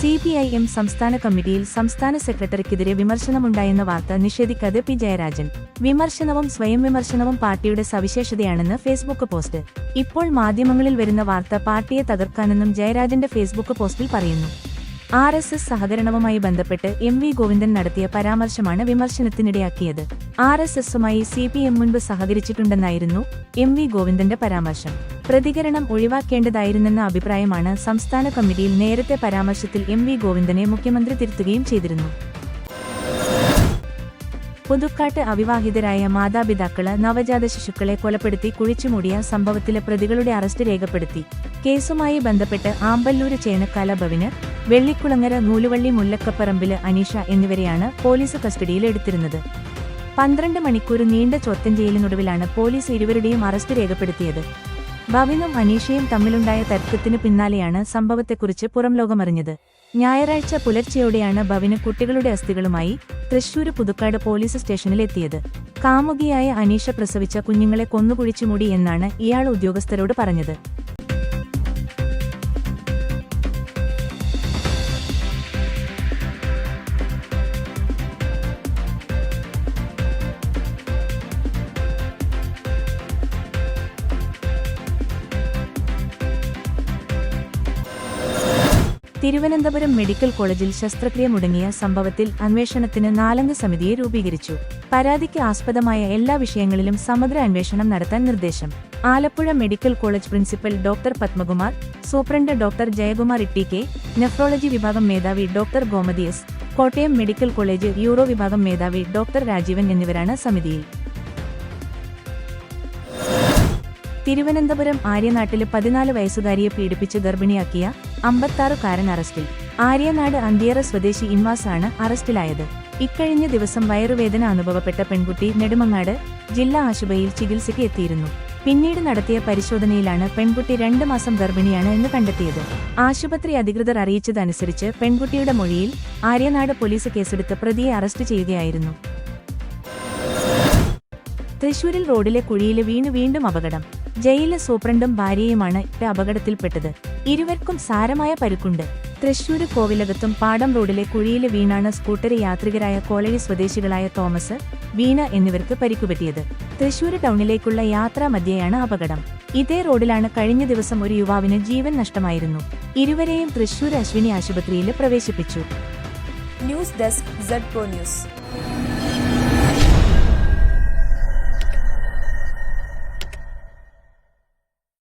C P I M സംസ്ഥാന കമ്മിറ്റിയിൽ സംസ്ഥാന സെക്രട്ടറിക്കെതിരെ വിമർശനമുണ്ടായെന്ന വാർത്ത നിഷേധിക്കാതെ പി ജയരാജൻ. വിമർശനവും സ്വയം വിമർശനവും പാർട്ടിയുടെ സവിശേഷതയാണെന്ന് ഫേസ്ബുക്ക് പോസ്റ്റ്. ഇപ്പോൾ മാധ്യമങ്ങളിൽ വരുന്ന വാർത്ത പാർട്ടിയെ തകർക്കാനെന്നും ജയരാജന്റെ ഫേസ്ബുക്ക് പോസ്റ്റിൽ പറയുന്നു. ആർ എസ് എസ് സഹകരണവുമായി ബന്ധപ്പെട്ട് എം വി ഗോവിന്ദൻ നടത്തിയ പരാമർശമാണ് വിമർശനത്തിനിടയാക്കിയത്. ആർ എസ് എസുമായി സി പി എം മുൻപ് സഹകരിച്ചിട്ടുണ്ടെന്നായിരുന്നു എം വി ഗോവിന്ദന്റെ പരാമർശം. പ്രതികരണം ഒഴിവാക്കേണ്ടതായിരുന്നെന്ന അഭിപ്രായമാണ് സംസ്ഥാന കമ്മിറ്റിയിൽ നേരത്തെ പരാമർശത്തിൽ എം വി ഗോവിന്ദനെ മുഖ്യമന്ത്രി തിരുത്തുകയും ചെയ്തിരുന്നു. പുതുക്കാട്ട് അവിവാഹിതരായ മാതാപിതാക്കൾ നവജാത ശിശുക്കളെ കൊലപ്പെടുത്തി കുഴിച്ചുമൂടിയ സംഭവത്തിലെ പ്രതികളുടെ അറസ്റ്റ് രേഖപ്പെടുത്തി. കേസുമായി ബന്ധപ്പെട്ട് ആമ്പല്ലൂര് ചേനക്കാല ഭവന് വെള്ളിക്കുളങ്ങര നൂലുവള്ളി മുല്ലക്കപ്പറമ്പിൽ അനീഷ എന്നിവരെയാണ് പോലീസ് കസ്റ്റഡിയിൽ എടുത്തിരുന്നത്. പന്ത്രണ്ട് മണിക്കൂർ നീണ്ട ചോദ്യം ചെയ്യലിനൊടുവിലാണ് പോലീസ് ഇരുവരുടെയും അറസ്റ്റ് രേഖപ്പെടുത്തിയത്. ഭവിനും അനീഷയും തമ്മിലുണ്ടായ തർക്കത്തിന് പിന്നാലെയാണ് സംഭവത്തെക്കുറിച്ച് പുറംലോകമറിഞ്ഞത് ഞായറാഴ്ച പുലർച്ചെയോടെയാണ് ഭവിന് കുട്ടികളുടെ അസ്ഥികളുമായി തൃശൂര് പുതുക്കാട് പോലീസ് സ്റ്റേഷനിലെത്തിയത് കാമുകിയായ അനീഷ പ്രസവിച്ച കുഞ്ഞുങ്ങളെ കൊന്നുകുഴിച്ചുമൂടി എന്നാണ് ഇയാൾ ഉദ്യോഗസ്ഥരോട് പറഞ്ഞത്. തിരുവനന്തപുരം മെഡിക്കൽ കോളേജിൽ ശസ്ത്രക്രിയ മുടങ്ങിയ സംഭവത്തിൽ അന്വേഷണത്തിന് നാലംഗ സമിതിയെ രൂപീകരിച്ചു. പരാതിക്ക് ആസ്പദമായ എല്ലാ വിഷയങ്ങളിലും സമഗ്ര അന്വേഷണം നടത്താൻ നിർദ്ദേശം. Alappuzha medical college principal doctor Padmakumar superintendent doctor Jayakumar Itty K nephrology വിഭാഗം മേധാവി doctor Gomathi S Kottayam medical college uro വിഭാഗം മേധാവി ഡോക്ടർ രാജീവൻ എന്നിവരാണ് സമിതിയിൽ. തിരുവനന്തപുരം ആര്യനാട്ടിൽ പതിനാല് വയസ്സുകാരിയെ പീഡിപ്പിച്ച് ഗർഭിണിയാക്കിയ അമ്പത്താറുകാരൻ അറസ്റ്റിൽ. ആര്യനാട് അന്തിയറ സ്വദേശി ഇൻവാസാണ് അറസ്റ്റിലായത്. ഇക്കഴിഞ്ഞ ദിവസം വയറുവേദന അനുഭവപ്പെട്ട പെൺകുട്ടി നെടുമങ്ങാട് ജില്ലാ ആശുപത്രിയിൽ ചികിത്സയ്ക്ക് എത്തിയിരുന്നു. പിന്നീട് നടത്തിയ പരിശോധനയിലാണ് പെൺകുട്ടി രണ്ട് മാസം ഗർഭിണിയാണ് എന്ന് കണ്ടെത്തിയത്. ആശുപത്രി അധികൃതർ അറിയിച്ചതനുസരിച്ച് പെൺകുട്ടിയുടെ മൊഴിയിൽ ആര്യനാട് പോലീസ് കേസെടുത്ത് പ്രതിയെ അറസ്റ്റ് ചെയ്യുകയായിരുന്നു. തൃശൂരിൽ റോഡിലെ കുഴിയിൽ വീണ് വീണ്ടും അപകടം. ജയിൽ സൂപ്രണ്ടും ഭാര്യയുമാണ് അപകടത്തിൽപ്പെട്ടത്. ഇരുവർക്കും സാരമായ പരുക്കുണ്ട്. തൃശൂര് കോവിലകത്തും പാടം റോഡിലെ കുഴിയിലെ വീണാണ് സ്കൂട്ടർ യാത്രികരായ കോളേജ് സ്വദേശികളായ തോമസ് വീണ എന്നിവർക്ക് പരിക്കുപറ്റിയത് തൃശൂര് ടൗണിലേക്കുള്ള യാത്രാ മധ്യയാണ് അപകടം. ഇതേ റോഡിലാണ് കഴിഞ്ഞ ദിവസം ഒരു യുവാവിന് ജീവൻ നഷ്ടമായിരുന്നു. ഇരുവരെയും തൃശൂർ അശ്വിനി ആശുപത്രിയിൽ പ്രവേശിപ്പിച്ചു. News desk news